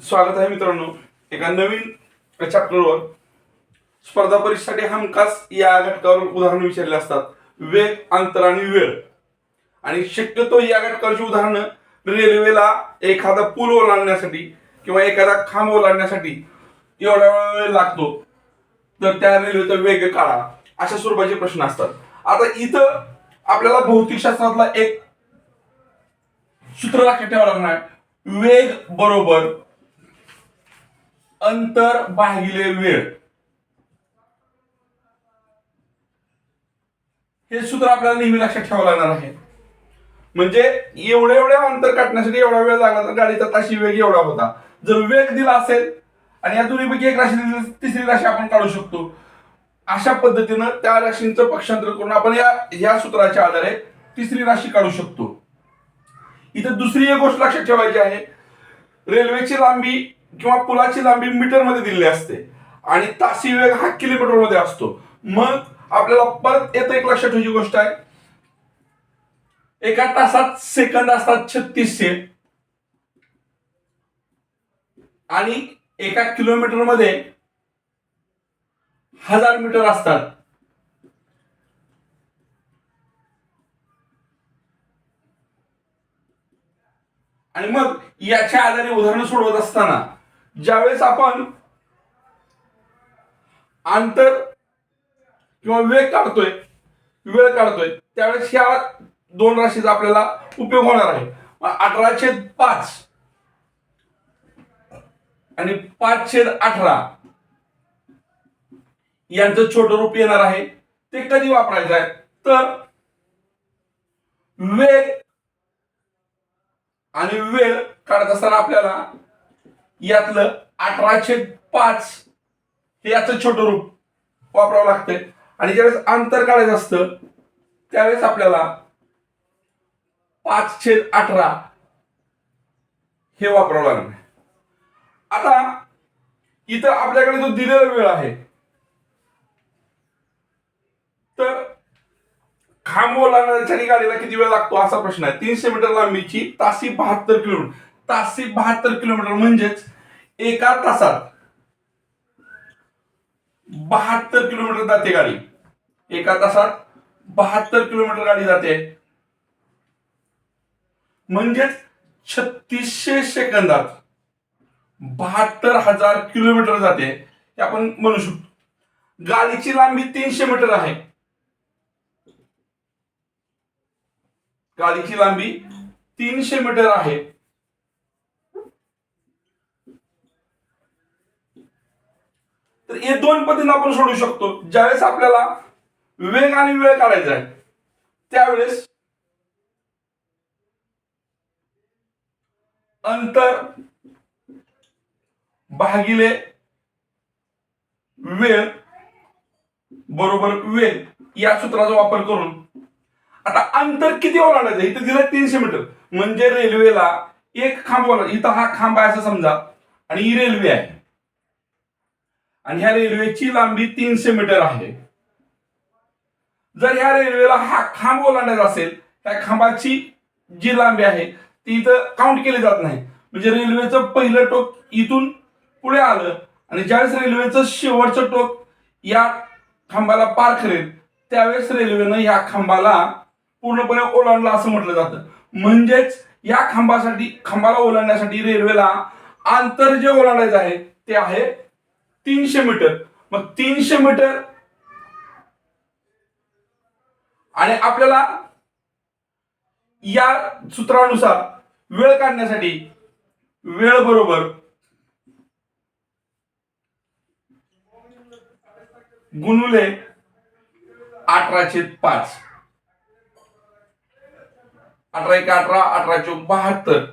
स्वागत आहे मित्रांनो. एका नवीन चॅप्टरवर स्पर्धा परीक्षेसाठी हमखास या घटकावर उदाहरणं विचारले असतात. वेग अंतर आणि वेळ. आणि शक्यतो या घटकाची उदाहरणं रेल्वेला एखादा पूल ओलांडण्यासाठी किंवा एखादा खांब ओलांडण्यासाठी एवढा वेळ लागतो. तर त्या रेल्वेचा वेग काढा. अशा स्वरूपाचे प्रश्न असतात. आता इथं आपल्याला भौतिकशास्त्रातला एक सूत्र लक्षात ठेवावं लागणार. वेग बरोबर अंतर भागिले वेळ. हे सूत्र आपल्याला नेहमी लक्षात ठेवावं लागणार आहे. म्हणजे एवढ्या एवढ्या अंतर काढण्यासाठी एवढा वेळ लागला तर गाडीचा ताशी वेग एवढा होता. जर वेग दिला असेल आणि या दोन्हीपैकी एक राशी दिली तिसरी राशी आपण काढू शकतो. अशा पद्धतीनं त्या राशींचं पक्षांतर करून आपण या या सूत्राच्या आधारे तिसरी राशी काढू शकतो. इथं दुसरी एक गोष्ट लक्षात ठेवायची आहे. रेल्वेची लांबी किंवा पुलाची लांबी मीटरमध्ये दिलेली असते. आणि तासी वेग हा किलोमीटरमध्ये असतो. मग आपल्याला परत येतं एक लक्षात ठेवायची गोष्ट आहे. एका तासात सेकंद असतात छत्तीसशे. आणि एका किलोमीटरमध्ये हजार मीटर असतात. आणि मग याच्या आधारे उदाहरण सोडवत असताना ज्यावेळेस आपण अंतर किंवा वेग काढतोय वेळ काढतोय त्यावेळेस ह्या दोन राशीचा आपल्याला उपयोग होणार आहे. अठरा अठराशे पाच आणि पाच छेद अठरा यांचं छोटं रूप येणार आहे. ते कधी वापरायचं आहे? तर वेग आणि वेळ काढत असताना आपल्याला यातलं अठराशे पाच हे याचं छोटं रूप वापरावं लागतंय. आणि ज्यावेळेस अंतर काढायचं असतं त्यावेळेस आपल्याला पाच छेद अठरा हे वापरावं लागणार. आता इथं आपल्याकडे जो दिलेला वेळ आहे तर खांब ओलांडण्याच्या गाडीला किती वेळ लागतो असा प्रश्न आहे. तीनशे मीटर लांबीची तासी बहात्तर किलोमीटर. तासी बहात्तर किलोमीटर म्हणजेच एका तासात बहात्तर किलोमीटर जाते गाडी. एका तासात बहात्तर किलोमीटर गाडी जाते. म्हणजेच छत्तीसशे सेकंदात बहात्तर हजार किलोमीटर जाते हे आपण म्हणू शकतो. गाडीची लांबी तीनशे मीटर आहे. गाडीची लांबी तीनशे मीटर आहे तर हे दोन पद्धतीने आपण सोडू शकतो. ज्यावेळेस आपल्याला वेग आणि वेळ काढायचा आहे त्यावेळेस अंतर भागिले वेळ बरोबर वेग या सूत्राचा वापर करून. आता अंतर किती ओलांडायचं इथं दिलं तीनशे मीटर. म्हणजे रेल्वेला एक खांब ओलांड इथं हा खांब आहे असं समजा. आणि ही रेल्वे आहे. आणि ह्या रेल्वेची लांबी तीनशे मीटर आहे. जर ह्या रेल्वेला हा खांब ओलांडायचा असेल त्या खांबाची जी लांबी आहे ती इथं काउंट केली जात नाही. म्हणजे रेल्वेचं पहिलं टोक इथून पुढे आलं आणि ज्यावेळेस रेल्वेचं शेवटचं टोक या खांबाला पार करेल त्यावेळेस रेल्वेनं या खांबाला पूर्णपणे ओलांडला असं म्हटलं जातं. म्हणजेच या खांबासाठी खांबाला ओलांडण्यासाठी रेल्वेला आंतर जे ओलांडायचं आहे ते आहे तीनशे मीटर. मग तीनशे मीटर. आणि आपल्याला या सूत्रानुसार वेळ काढण्यासाठी वेळ बरोबर गुणुले अठराशे पाच. अठरा एक अठरा अठराशे बहात्तर.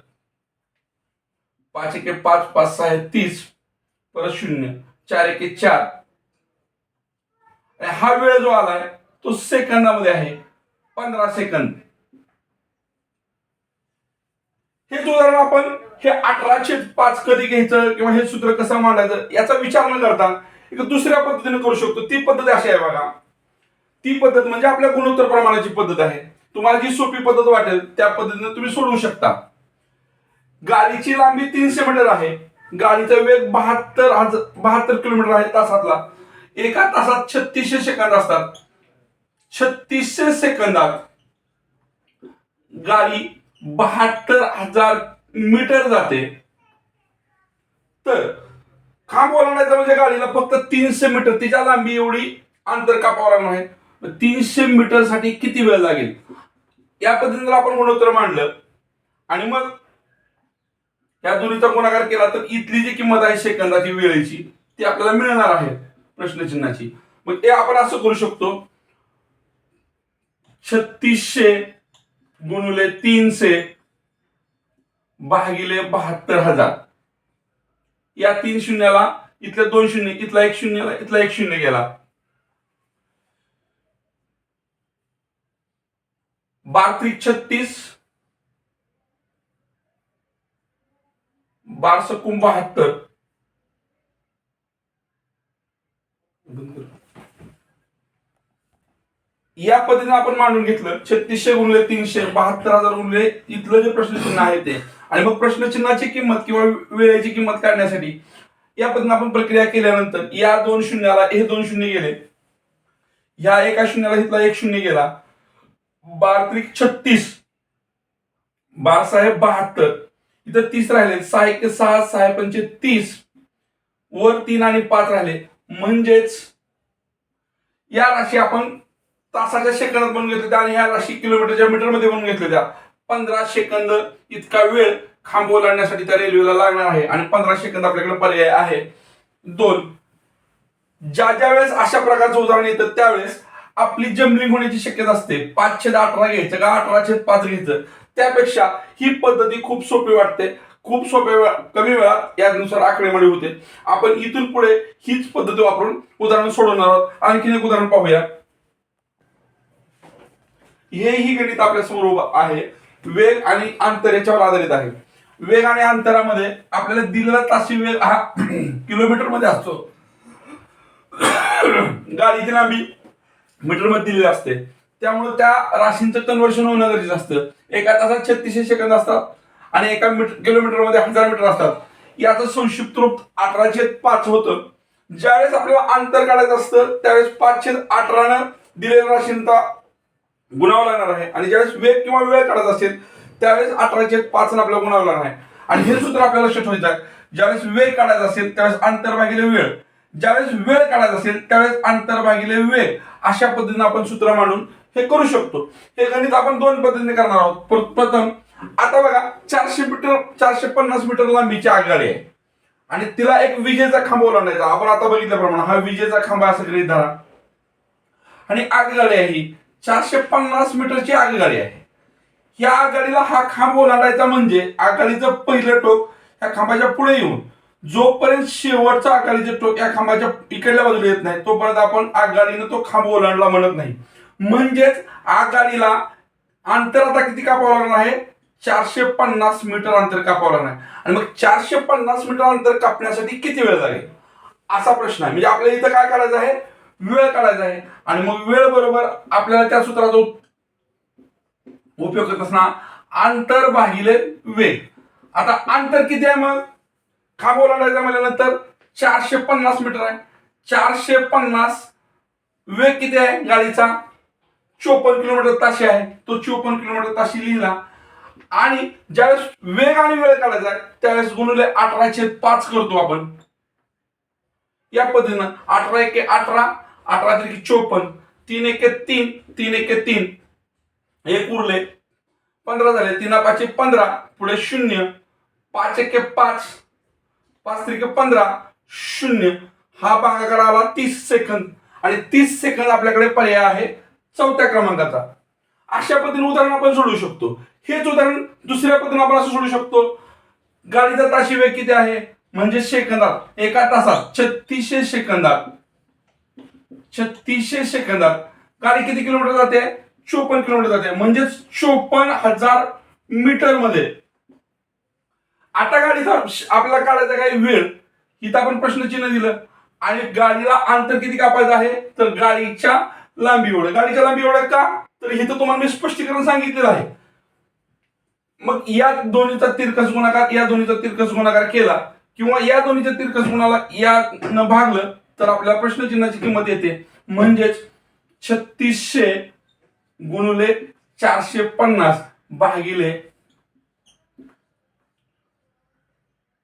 पाच एके पाच पाच सहा तीस. परत शून्य. चार एके चार. आणि हा वेळ जो आलाय तो सेकंदामध्ये आहे. पंधरा सेकंद. हे उदाहरण आपण हे अठराशे पाच कधी घ्यायचं किंवा हे सूत्र कसं मांडायचं याचा विचार न करता एक दुसऱ्या पद्धतीने करू शकतो. ती पद्धत अशी आहे बघा. ती पद्धत म्हणजे आपल्या गुणोत्तर प्रमाणाची पद्धत आहे. तुम्हाला जी सोपी पद्धत वाटेल त्या पद्धतीने तुम्ही सोडवू शकता. गाडीची लांबी तीनशे मीटर आहे. गाडीचा वेग बहात्तर हजार बहात्तर किलोमीटर आहे तासातला. एका तासात छत्तीसशे सेकंद असतात. छत्तीसशे सेकंदात गाडी बहात्तर हजार मीटर जाते. तर खांब ओलांडायचं म्हणजे गाडीला फक्त तीनशे मीटर. तिच्या लांबी एवढी अंतर कापावं लागणार आहे तीनशे मीटरसाठी किती वेळ लागेल? या पद्धतीने आपण गुणोत्तर मांडलं आणि मग या दोन्हीचा गुणाकार केला तर इथली जी किंमत आहे सेकंदाची वेळेची ती आपल्याला मिळणार आहे प्रश्नचिन्हाची. मग ते आपण असं करू शकतो. छत्तीसशे गुणुले तीनशे भागिले बहात्तर हजार. या तीन शून्याला इथल्या दोन शून्य इथला एक शून्य इथला एक शून्य गेला. बार त्रिक छत्तीस बार सकून बहात्तर या पद्धतीने आपण मांडून घेतलं. छत्तीसशे गुणले तीनशे बहात्तर हजार गुणले इथलं जे प्रश्नचिन्ह आहे ते. आणि मग प्रश्नचिन्हाची किंमत किंवा वेळेची किंमत काढण्यासाठी या पद्धतीने आपण प्रक्रिया केल्यानंतर या दोन शून्याला हे दोन शून्य गेले. ह्या एका शून्याला इथला एक शून्य गेला. बार त्रिक छत्तीस. बार साहेब बहात्तर. इथं तीस राहिले. सहा एक सहा सहा पंचे तीस. वर तीन आणि पाच राहिले. म्हणजेच या राशी आपण तासाच्या सेकंदात बनवून घेतल्या आणि ह्या राशी किलोमीटरच्या मीटरमध्ये बनवून घेतल्या होत्या पंधरा सेकंद इतका वेळ खांब ओलांडण्यासाठी त्या रेल्वेला लागणार आहे. आणि पंधरा सेकंद आपल्याकडे पर्याय आहे. दोन ज्या ज्या वेळेस अशा प्रकारचं उदाहरण येतं त्यावेळेस आपली जम्बलिंग होण्याची शक्यता असते. पाच छेद अठरा घ्यायचं का? अठरा छेद पाच घ्यायचं. त्यापेक्षा ही पद्धती खूप सोपी वाटते. खूप सोप्या वेळा कमी वेळात यानुसार आकडेमोडी होते. आपण इथून पुढे हीच पद्धती वापरून उदाहरण सोडवणार आहोत. आणखीन एक उदाहरण पाहूया. हे ही गणित आपल्यासमोर उभं आहे. वेग आणि अंतर याच्यावर आधारित आहे. वेग आणि अंतरामध्ये आपल्याला दिलेला ताशी वेग हा किलोमीटरमध्ये असतो. गाडीची लांबी मीटरमध्ये दिलेली असते. त्यामुळे त्या राशींचं कन्व्हर्शन होणं गरजेचं असतं. एका तासात छत्तीसशे सेकंद असतात आणि एका मीटर किलोमीटरमध्ये हजार मीटर असतात. याचं संक्षिप्त रूप अठराशे पाच होतं. ज्यावेळेस आपल्याला अंतर काढायचं असतं त्यावेळेस पाचशे अठरानं दिलेल्या राशींचा गुणावा लागणार आहे. आणि ज्यावेळेस वेग किंवा वेळ काढत असेल त्यावेळेस अठराशे पाच आपल्याला गुणावा लागणार आहे. आणि हे सूत्र आपल्याला लक्षात ठेवायचं आहे. ज्यावेळेस वेळ काढायचा असेल त्यावेळेस अंतर भागिले वेळ. ज्यावेळेस वेळ काढायचा असेल त्यावेळेस अंतर भागिले वेळ. अशा पद्धतीने आपण सूत्र मांडून हे करू शकतो. हे गणित आपण दोन पद्धतीने करणार आहोत. प्रथम आता बघा चारशे मीटर चारशे पन्नास मीटर लांबीची आगगाडी आहे. आणि तिला एक विजेचा खांब ओलांडायचा. आपण आता बघितल्याप्रमाणे हा विजेचा खांब असं गृहित धरा. आणि आगगाडी आहे ही. चारशे पन्नास मीटरची आगगाडी आहे. या आगगाडीला हा खांब ओलांडायचा म्हणजे आघाडीचं पहिलं टोक या खांबाच्या पुढे येऊन जोपर्यंत शेवटचा आघाडीचे टोक या खांबाच्या इकडल्या बाजूला येत नाही तोपर्यंत आपण आगगाडीनं तो खांब ओलांडला म्हणत नाही. म्हणजेच आघाडीला अंतर आता किती कापावं लागणार आहे? चारशे पन्नास मीटर अंतर कापावं लागणार आहे. आणि मग चारशे पन्नास मीटर अंतर कापण्यासाठी किती वेळ लागेल? असा प्रश्न आहे. म्हणजे आपल्याला इथं काय काढायचं आहे? वेळ काढायचा आहे. आणि मग वेळ बरोबर आपल्याला त्या सूत्राचा उपयोग करत असणार अंतर भागिले वेग आता अंतर किती आहे मग? खांब ओलांडायचा म्हणल्यानंतर चारशे पन्नास मीटर आहे. चारशे पन्नास वेग किती आहे गाडीचा? चोपन्न किलोमीटर ताशी आहे. तो चोपन्न किलोमीटर ताशी लिहिला. आणि ज्यावेळेस वेग आणि वेळ काढायचा आहे त्यावेळेस गुणुले अठराशे पाच करतो आपण. या पद्धतीनं अठरा एके अठरा अठरा त्रिके चोपन्न तीन एके तीन तीन एके तीन. एक उरले. पंधरा झाले. तीन पाचशे पंधरा पुढे शून्य. पाच एके पाच पाच त्रिके पंधरा शून्य. हा भागाकार आला तीस सेकंद. आणि तीस सेकंद आपल्याकडे पर्याय आहे. चौथ्या क्रमांकाचा. अशा पद्धतीने उदाहरण आपण सोडवू शकतो. हेच उदाहरण दुसऱ्या पद्धतीने आपण असं सोडू शकतो. गाडीचा ताशी वेग किती आहे? म्हणजे सेकंदात एका तासात छत्तीसशे सेकंदात. छत्तीसशे सेकंदात गाडी किती किलोमीटर जाते? चोपन्न किलोमीटर जाते. म्हणजेच चोपन्न हजार मीटरमध्ये. आता गाडीचा आपल्याला काढायचा काही वेळ इथं आपण प्रश्नचिन्ह दिलं. आणि गाडीला अंतर किती कापायचं आहे? तर गाडीच्या लांबी एवढं गाडीच्या लांबी एवढं का? तर हे तर तुम्हाला मी स्पष्टीकरण सांगितलेलं आहे. मग या दोन्हीचा तिरकस गुणाकार या दोन्हीचा तिरकस गुणाकार केला किंवा या दोन्हीच्या तिरकस गुणाला या न भागलं तर आपल्याला प्रश्नचिन्हाची किंमत येते. म्हणजेच छत्तीसशे गुणुले चारशे पन्नास भागिले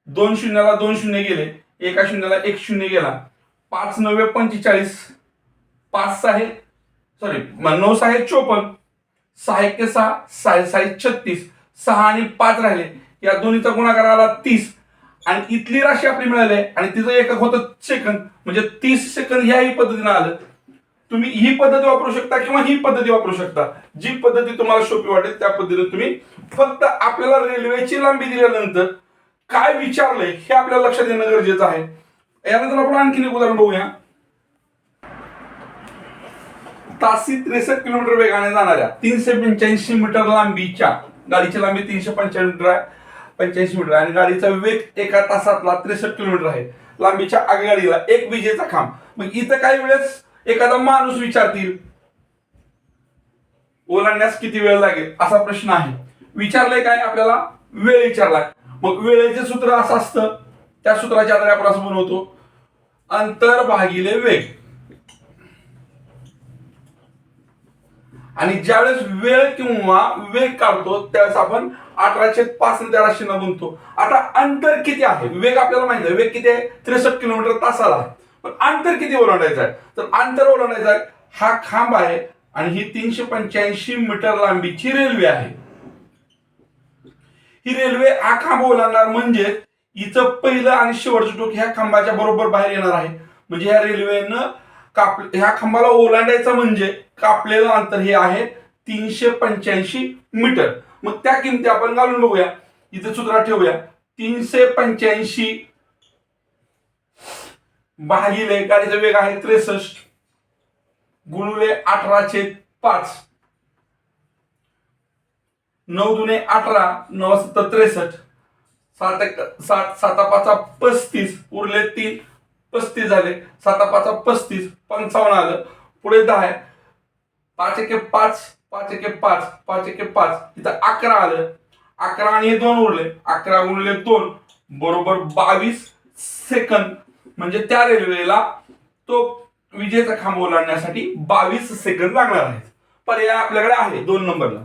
दोन शून्याला दोन शून्य गेले. एका शून्याला एक शून्य गेला. पाच नव्वे पंचेचाळीस. पाच सहा सॉरी नऊ सहा चोपन्न सहा एक सहा सहा सहा छत्तीस सहा आणि पाच राहिले. या दोन्हीचा गुणाकार आला तीस. आणि इथली राशी आपली मिळाली आहे. आणि तिचं एकक होतं सेकंद. म्हणजे तीस सेकंद ह्याही पद्धतीनं आलं. तुम्ही ही पद्धती वापरू शकता किंवा ही पद्धती वापरू शकता. जी पद्धती तुम्हाला सोपी वाटेल त्या पद्धतीने तुम्ही फक्त आपल्याला रेल्वेची लांबी दिल्यानंतर काय विचारलंय हे आपल्याला लक्षात येणं गरजेचं आहे. यानंतर आपण आणखीन एक उदाहरण बघूया. तासी त्रेसष्ट किलोमीटर वेगाने जाणाऱ्या तीनशे पंच्याऐंशी मीटर लांबीच्या गाडीची लांबी तीनशे पंच्याऐंशी मीटर आहे. पंच्याऐंशी मीटर आहे. आणि गाडीचा वेग एका तासातला त्रेसष्ट किलोमीटर आहे. लांबीच्या आगगाडीला एक विजेचा खांब. मग इथं काही वेळेस एखादा माणूस विचारतील ओलांडण्यास किती वेळ लागेल? असा प्रश्न आहे. विचारलंय काय आपल्याला? वेळ विचारलाय. मग वेळेचे सूत्र असं असतं. त्या सूत्राच्या आधारे आपण असं बनवतो. अंतर भागिले वेग. आणि ज्यावेळेस वेळ किंवा वेग काढतो त्यावेळेस आपण अठराशे पाच त्या न गुणतो आता अंतर किती आहे? वेग आपल्याला माहिती आहे. वेग किती आहे? त्रेसष्ट किलोमीटर तासाला आहे. पण अंतर किती ओलांडायचं आहे? तर अंतर ओलांडायचं आहे हा खांब आहे आणि ही तीनशे पंच्याऐंशी मीटर लांबीची रेल्वे आहे. ही रेल्वे हा खांब ओलांडणार म्हणजे हिचं पहिलं आणि शेवटचं टोक ह्या खांबाच्या बरोबर बाहेर येणार आहे. म्हणजे ह्या रेल्वेनं काप ह्या खांबाला ओलांडायचं म्हणजे कापलेलं अंतर हे आहे तीनशे पंच्याऐंशी मीटर. मग त्या किमती आपण घालून बघूया. इथे सूत्रात ठेवूया. तीनशे पंच्याऐंशी भागिले गाडीचा वेग आहे त्रेसष्ट. गुणुले अठराशे पाच. नऊ दुने अठरा नऊ सत्तर त्रेसष्ट. सात एक सात साता पाचा पस्तीस उरले तीन पस्तीस झाले. साता पाचा पस्तीस पंचावन्न आलं. पुढे दहा आहे. पाच एके पाच पाच एके पाच पाच एके पाच. इथं अकरा आलं. अकरा आणि हे दोन उरले. अकरा उरले दोन. बरोबर बावीस सेकंद. म्हणजे त्या रेल्वेला तो विजेचा खांब ओलांडण्यासाठी बावीस सेकंद लागणार आहेत. पर्याय आपल्याकडे आहे दोन नंबरला.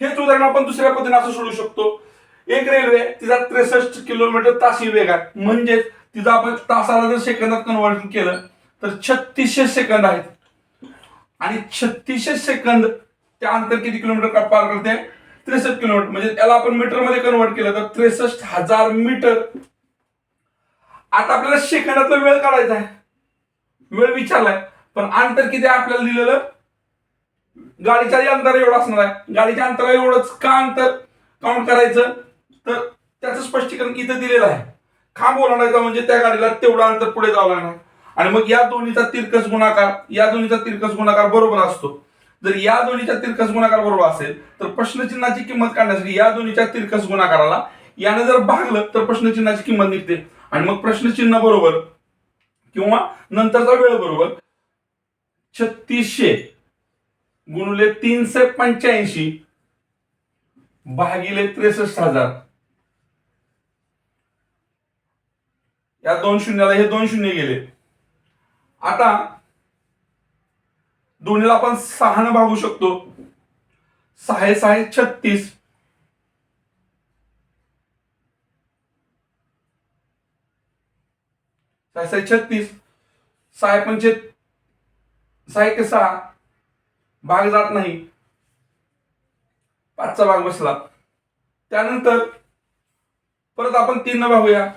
हेच उदाहरण आपण दुसऱ्या पद्धतीने असं सोडू शकतो. एक रेल्वे तिचा त्रेसष्ट किलोमीटर तासी वेग आहे. म्हणजेच तिचा आपण तासाला जर सेकंदात कन्व्हर्ट केलं तर छत्तीसशे सेकंद आहेत. आणि छत्तीसशे सेकंद त्या अंतर किती किलोमीटर का- पार करते? त्रेसष्ट किलोमीटर. म्हणजे त्याला आपण मीटरमध्ये कन्वर्ट केलं तर त्रेसष्ट हजार मीटर. आता आपल्याला सेकंदातला वेळ काढायचा आहे. वेळ विचारलाय. पण अंतर किती आपल्याला दिलेलं? गाडीच्या अंतर एवढं असणार आहे. गाडीच्या अंतरा एवढंच का अंतर काउंट करायचं? तर त्याचं स्पष्टीकरण इथं दिलेलं आहे. खांब ओलांडायचा म्हणजे त्या गाडीला तेवढं अंतर पुढे जावं लागणार. आणि मग या दोन्हीचा तिरकस गुणाकार या दोन्हीचा तिरकस गुणाकार बरोबर असतो. जर या दोन्हीच्या तिरकस गुणाकार बरोबर असेल तर प्रश्नचिन्हाची किंमत काढण्यासाठी या दोन्हीच्या तिरकस गुणाकाराला यानं जर भागलं तर प्रश्नचिन्हाची किंमत निघते. आणि मग प्रश्नचिन्ह बरोबर किंवा नंतरचा वेळ बरोबर छत्तीसशे गुणुले तीनशे पंच्याऐंशी भागिले त्रेसष्ट हजार. या दोन शून्याला हे दोन शून्य गेले. आता दोन्हीला आपण सहानं भागू शकतो. सहा सहा छत्तीस. सहा सहा छत्तीस. सहा पंचे सहा एक सहा. भाग जात नाही. पाचचा भाग बसला. त्यानंतर परत आपण तीन भागूया.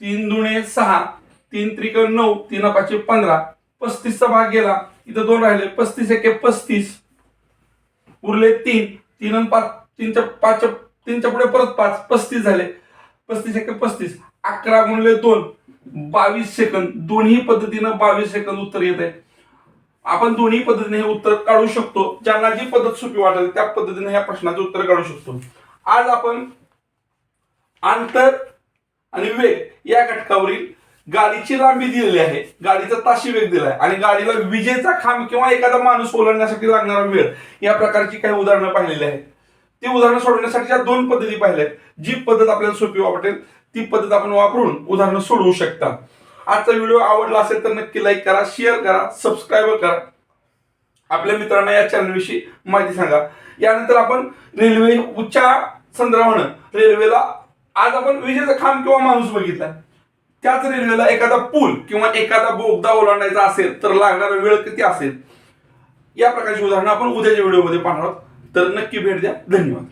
तीन दुणे सहा. तीन त्रिक नऊ तीन पाचशे पंधरा पस्तीसचा भाग गेला. इथं दोन राहिले पस्तीस एके पस्तीस. उरले तीन तीन पाच तीनच्या पाच तीनच्या पुढे परत पाच पस्तीस झाले. पस्तीस एके पस्तीस अकरा गुणले दोन बावीस सेकंद. दोन्ही पद्धतीनं बावीस सेकंद उत्तर येत आहे. आपण दोन्ही पद्धतीने हे उत्तर काढू शकतो. ज्यांना जी पद्धत सोपी वाटेल त्या पद्धतीने या प्रश्नाचं उत्तर काढू शकतो. आज आपण अंतर आणि वेग या घटकावरील गाडीची लांबी दिलेली आहे. गाडीचा ताशी वेग दिलाय. आणि गाडीला विजेचा खांब किंवा एखादा माणूस ओलांडण्यासाठी लागणारा वेळ या प्रकारची काही उदाहरणं पाहिलेली आहेत. ती उदाहरणं सोडवण्यासाठी दोन पद्धती पाहिल्या आहेत जी पद्धत आपल्याला सोपी वाटेल ती पद्धत आपण वापरून उदाहरणं सोडवू शकता. आजचा व्हिडिओ आवडला असेल तर नक्की लाईक करा शेअर करा सबस्क्राईब करा. आपल्या मित्रांना या चॅनलविषयी माहिती सांगा. यानंतर आपण रेल्वेच्या संदर्भानं रेल्वेला आज आपण विजेचा खांब किंवा माणूस बघितला. त्याच रेल्वेला एखादा पूल किंवा एखादा बोगदा ओलांडायचा असेल तर लागणारा वेळ किती असेल? या प्रकारची उदाहरणं आपण उद्याच्या व्हिडिओमध्ये पाहणार आहोत. तर नक्की भेट द्या. धन्यवाद.